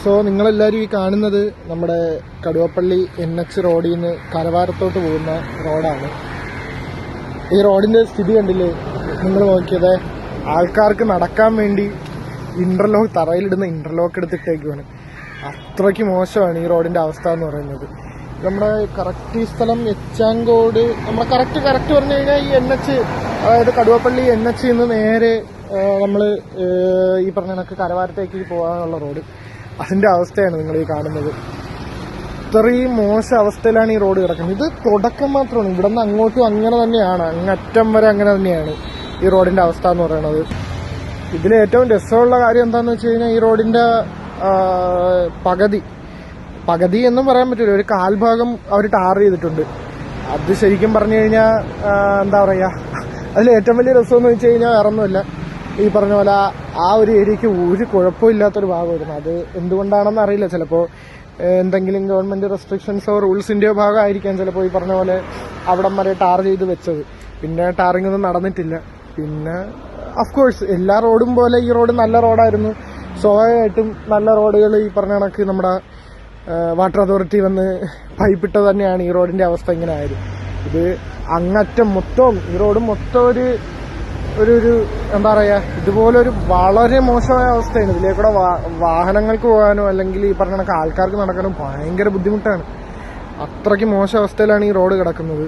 So നിങ്ങളെല്ലാവരും ഈ കാണുന്നത് നമ്മുടെ കടുവപ്പള്ളി എൻ എച്ച് റോഡിൽ നിന്ന് കരവാരത്തോട്ട് പോകുന്ന റോഡാണ്. ഈ റോഡിന്റെ സ്ഥിതി കണ്ടില്ലേ? നിങ്ങൾ നോക്കിയത്? ആൾക്കാർക്ക് നടക്കാൻ വേണ്ടി ഇന്റർലോക്ക് തറയിലിടുന്ന ഇന്റർലോക്ക് എടുത്തിട്ടേക്കുവാണ്. അത്രയ്ക്ക് മോശമാണ് ഈ റോഡിന്റെ അവസ്ഥ എന്ന് പറയുന്നത്. നമ്മുടെ കറക്റ്റ് ഈ സ്ഥലം എച്ചാങ്കോട് നമ്മുടെ കറക്റ്റ് കറക്റ്റ് പറഞ്ഞു കഴിഞ്ഞാൽ ഈ എൻ എച്ച് അതായത് കടുവപ്പള്ളി എൻ എച്ച് നിന്ന് നേരെ നമ്മൾ ഈ പറഞ്ഞ കണക്ക് കരവാരത്തേക്ക് പോകാനുള്ള റോഡ്. അതിന്റെ അവസ്ഥയാണ് നിങ്ങൾ ഈ കാണുന്നത്. ഇത്രയും മോശം അവസ്ഥയിലാണ് ഈ റോഡ് കിടക്കുന്നത്. ഇത് തുടക്കം മാത്രമാണ്. ഇവിടെ നിന്ന് അങ്ങോട്ടും അങ്ങനെ തന്നെയാണ്. അങ്ങറ്റം വരെ അങ്ങനെ തന്നെയാണ് ഈ റോഡിന്റെ അവസ്ഥ എന്ന് പറയുന്നത്. ഇതിൽ ഏറ്റവും രസമുള്ള കാര്യം എന്താന്ന് വെച്ച് കഴിഞ്ഞാൽ ഈ റോഡിന്റെ പകുതി. പകുതി എന്നും പറയാൻ പറ്റില്ല ഒരു കാൽഭാഗം അവർ ടാർ ചെയ്തിട്ടുണ്ട്. അത് ശരിക്കും പറഞ്ഞു കഴിഞ്ഞാൽ എന്താ പറയാ അതിൽ ഏറ്റവും വലിയ എന്ന് വെച്ച് കഴിഞ്ഞാൽ വേറെ ഒന്നുമില്ല ഈ പറഞ്ഞ പോലെ ആ- ഒരു ഏരിയക്ക് ഒരു കുഴപ്പമില്ലാത്തൊരു ഭാഗമായിരുന്നു. അത് എന്തുകൊണ്ടാണെന്ന് അറിയില്ല. ചിലപ്പോൾ എന്തെങ്കിലും ഗവൺമെന്റ് റെസ്ട്രിക്ഷൻസോ റൂൾസിന്റെയോ ഭാഗമായിരിക്കാം ചിലപ്പോൾ ഈ പറഞ്ഞ പോലെ അവിടം വരെ ടാർ ചെയ്ത് വെച്ചത്. പിന്നെ ടാറിംഗ് ഒന്നും നടന്നിട്ടില്ല. പിന്നെ അഫ്കോഴ്സ് എല്ലാ റോഡും പോലെ ഈ റോഡ് നല്ല റോഡായിരുന്നു. സ്വാഭാവികമായിട്ടും നല്ല റോഡുകൾ ഈ പറഞ്ഞ കണക്ക് നമ്മുടെ വാട്ടർ അതോറിറ്റി വന്ന് പൈപ്പിട്ട തന്നെയാണ് ഈ റോഡിന്റെ അവസ്ഥ ഇങ്ങനെ ആയത്. ഇത് അങ്ങറ്റം മൊത്തവും ഈ റോഡ് മൊത്തം ഒരു ഒരു ഒരു എന്താ പറയാ ഇതുപോലൊരു വളരെ മോശമായ അവസ്ഥയാണ്. ഇതിലേക്കൂടെ കൂടെ വാഹനങ്ങൾക്ക് പോകാനോ അല്ലെങ്കിൽ ഈ പറഞ്ഞ കണക്ക് ആൾക്കാർക്ക് നടക്കാനോ ഭയങ്കര ബുദ്ധിമുട്ടാണ്. അത്രയ്ക്ക് മോശം അവസ്ഥയിലാണ് ഈ റോഡ് കിടക്കുന്നത്.